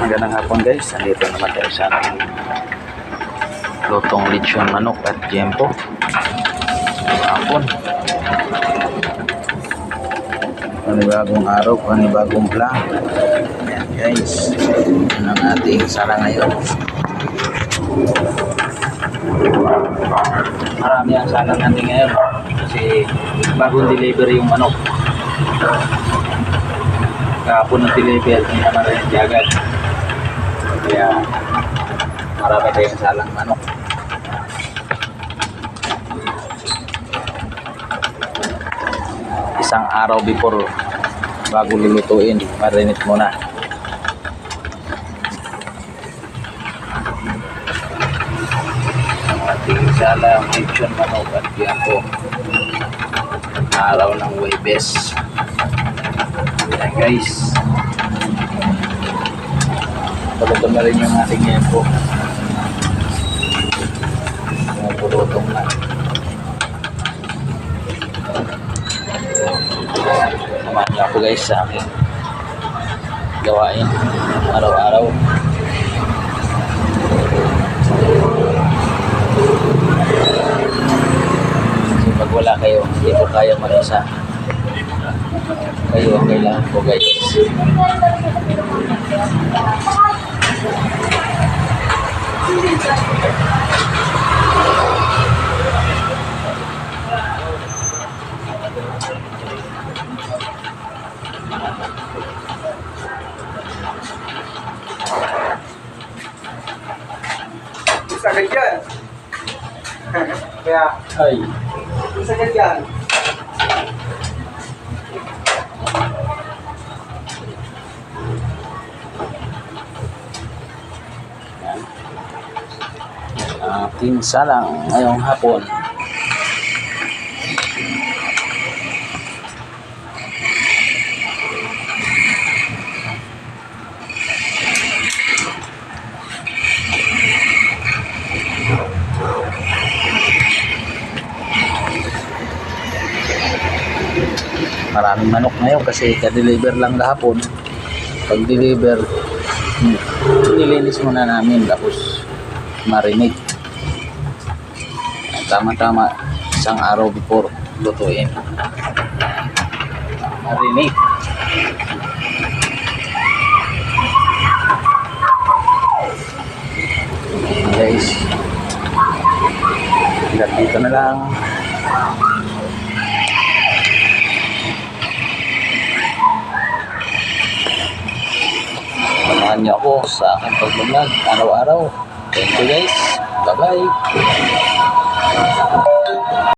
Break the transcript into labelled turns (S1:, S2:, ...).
S1: Magandang hapon guys. Nandito naman tayo sa ating lutong lechon manok at jempo. Hapon. Panibagong araw, panibagong vlog. Ayan guys. Yan ang ating sala ngayon. Marami ang sala natin ngayon. Kasi bagong delivery yung manok. Kahapon ng delivery, naman rin agad. Kaya marami tayong salang manok. Isang araw before bago lulutuin, marinate muna. Ating salang lechon manok at biyako. Araw ng Webes. Ayan guys. Paluto na rin yung ating yempo. Pumupulutong na. Samahan niyo ako guys sa aking gawain araw-araw. Kasi pag wala kayo, hindi ko kaya mag-isa. Kayo ang kailangan ko guys.
S2: Isa agad yan. Kaya,
S1: Ay,
S2: isa agad yan.
S1: Ating salang ngayong hapon. Maraming manok ngayon kasi ka-deliver lang kahapon. Pag-deliver, nilinis muna namin tapos marinate. Tama-tama isang araw before lutuin. Marinate. Guys, hanggang dito na lang. po sa aking pag-vlog araw-araw. Thank you guys. Bye-bye.